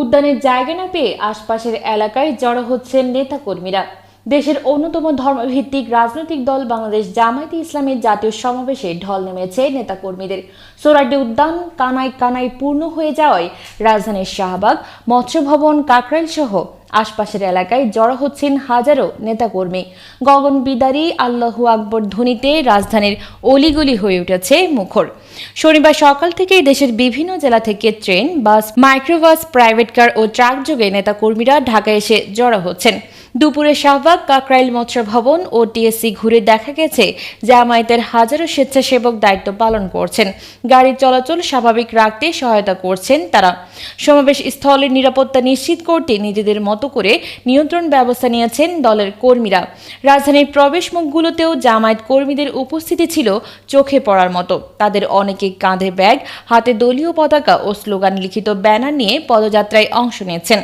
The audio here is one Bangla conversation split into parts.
উদ্যানের জায়গা না পেয়ে আশপাশের এলাকায় জড়ো হচ্ছেন নেতাকর্মীরা। দেশের অন্যতম ধর্মভিত্তিক রাজনৈতিক দল বাংলাদেশ জামায়াতে ইসলামের জাতীয় সমাবেশে ঢল নেমেছে নেতাকর্মীদের। সোরাডি উদ্যান কানায় কানায় পূর্ণ হয়ে যাওয়ায় রাজধানীর শাহবাগ মৎস্য ভবন কাকরাইল সহ আশপাশের এলাকায় জড়ো হচ্ছেন হাজারো নেতাকর্মী। গগন বিদারি, আল্লাহ আকবর ধ্বনিতে রাজধানীর অলিগলি হয়ে উঠেছে মুখর। শনিবার সকাল থেকেই দেশের বিভিন্ন জেলা থেকে train, bus, microbus, private car ও ট্রাক যোগে নেতাকর্মীরা ঢাকায় এসে জড়ো হচ্ছেন। দুপুরে শাহবাগ, কাকরাইল মৎস্য ভবন ও টিএসসি ঘুরে দেখা গেছে জামায়াতের হাজারো স্বেচ্ছাসেবক দায়িত্ব পালন করছেন। গাড়ির চলাচল স্বাভাবিক রাখতে সহায়তা করছেন তারা। সমাবেশ স্থলের নিরাপত্তা নিশ্চিত করতে নিজেদের মতো করে নিয়ন্ত্রণ ব্যবস্থা নিয়েছেন দলের কর্মীরা। রাজধানীর প্রবেশ মুখগুলোতেও জামায়াত কর্মীদের উপস্থিতি ছিল চোখে পড়ার মতো। তাদের অনেকে কাঁধে ব্যাগ, হাতে দলীয় পতাকা ও স্লোগান লিখিত ব্যানার নিয়ে পদযাত্রায় অংশ নিয়েছেন।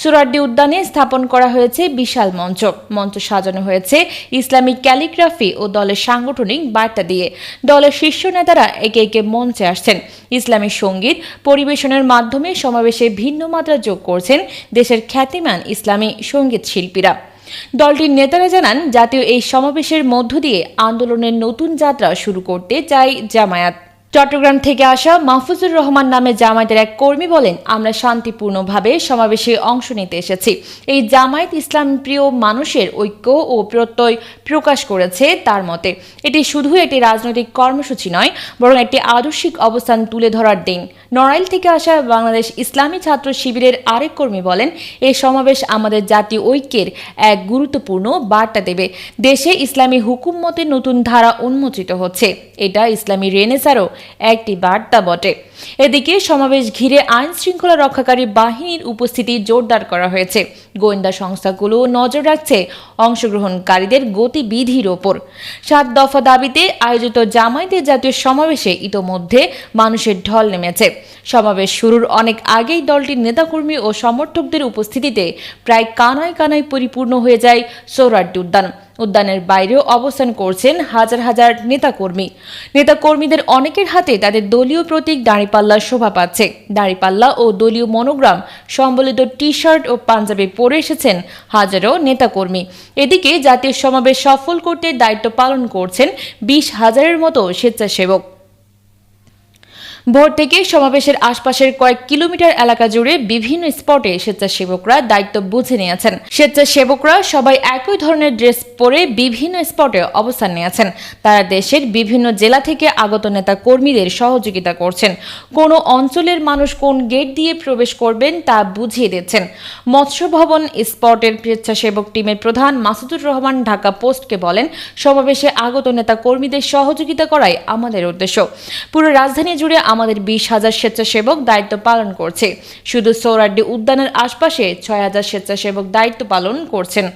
সুরাড্ডি উদ্যানে স্থাপন করা হয়েছে বিশাল মঞ্চ। মঞ্চ সাজানো হয়েছে ইসলামিক ক্যালিগ্রাফি ও দলের সাংগঠনিক বার্তা দিয়ে। দলের শীর্ষ নেতারা একে একে মঞ্চে আসছেন। ইসলামী সংগীত পরিবেশনের মাধ্যমে সমাবেশে ভিন্ন মাত্রা যোগ করছেন দেশের খ্যাতিমান ইসলামী সংগীত শিল্পীরা। দলটির নেতারা জানান, জাতীয় এই সমাবেশের মধ্য দিয়ে আন্দোলনের নতুন যাত্রা শুরু করতে চায় জামায়াত। চট্টগ্রাম থেকে আসা মাহফুজুর রহমান নামে জামায়াতের এক কর্মী বলেন, আমরা শান্তিপূর্ণভাবে সমাবেশে অংশ নিতে এসেছি। এই জামায়াত ইসলাম প্রিয় মানুষের ঐক্য ও প্রত্যয় প্রকাশ করেছে তার মতে। এটি শুধু একটি রাজনৈতিক কর্মসূচি নয়, বরং একটি আদর্শিক অবস্থান তুলে ধরার দিন। নড়াইল থেকে আসা বাংলাদেশ ইসলামী ছাত্র শিবিরের আরেক কর্মী বলেন এই সমাবেশ আমাদের জাতীয় ঐক্যের এক গুরুত্বপূর্ণ বার্তা দেবে। দেশে ইসলামী হুকুমমতের নতুন ধারা উন্মোচিত হচ্ছে। এটা ইসলামী রেনেসারও একটি বার্তা বটে। এদিকে সমাবেশ ঘিরে আইন শৃঙ্খলা রক্ষাকারী বাহিনীর উপস্থিতি জোরদার করা হয়েছে। গোয়েন্দা সংস্থাগুলো নজর রাখছে অংশগ্রহণকারীদের গতিবিধির ওপর। সাত দফা দাবিতে আয়োজিত জামায়াতের জাতীয় সমাবেশে ইতোমধ্যে মানুষের ঢল নেমেছে। সমাবেশ শুরুর অনেক আগেই দলটির নেতাকর্মী ও সমর্থকদের উপস্থিতিতে প্রায় কানায় কানায় পরিপূর্ণ হয়ে যায় সৌরাড্ডি উদ্যান। উদ্যানের বাইরেও অবস্থান করছেন হাজার হাজার নেতাকর্মী। নেতাকর্মীদের অনেকের হাতে তাদের দলীয় প্রতীক দাঁড়িপাল্লা শোভা পাচ্ছে। দাঁড়িপাল্লা ও দলীয় মনোগ্রাম সম্বলিত টি শার্ট ও পাঞ্জাবি পরে এসেছেন হাজারো নেতাকর্মী। এদিকে জাতীয় সমাবেশ সফল করতে দায়িত্ব পালন করছেন বিশ হাজারের মতো স্বেচ্ছাসেবক। ভোর থেকে সমাবেশের আশপাশের কয়েক কিলোমিটার এলাকা জুড়ে বিভিন্ন স্পটে স্বেচ্ছাসেবকরা দায়িত্ব বুঝে নিয়েছেন। স্বেচ্ছাসেবকরা সবাই একই ধরনের ড্রেস পরে বিভিন্ন স্পটে অবস্থান নিয়েছেন। তারা দেশের বিভিন্ন জেলা থেকে আগত নেতা কর্মীদের সহযোগিতা করছেন। কোন অঞ্চলের মানুষ কোন গেট দিয়ে প্রবেশ করবেন তা বুঝিয়ে দিচ্ছেন। মৎস্য ভবন স্পটের স্বেচ্ছাসেবক টিমের প্রধান মাসুদুর রহমান ঢাকা পোস্টকে বলেন, সমাবেশে আগত নেতা কর্মীদের সহযোগিতা করাই আমাদের উদ্দেশ্য। পুরো রাজধানী জুড়ে আমাদের বিশ হাজার স্বেচ্ছাসেবক দায়িত্ব পালন করছে। শুধু সৌরাড্ডি উদ্যানের আশপাশে ছয় হাজার স্বেচ্ছাসেবক দায়িত্ব পালন করছেন।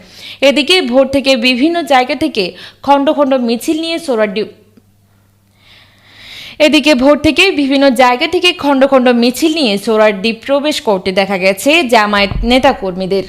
এদিকে ভোর থেকে বিভিন্ন জায়গা থেকে খণ্ড খণ্ড মিছিল নিয়ে সৌরাড্ডি এদিকে ভোর থেকে বিভিন্ন জায়গা থেকে খণ্ড খণ্ড মিছিল নিয়ে সোরার দ্বীপ প্রবেশ করতে দেখা গেছে জামায়াত নেতাকর্মীদের।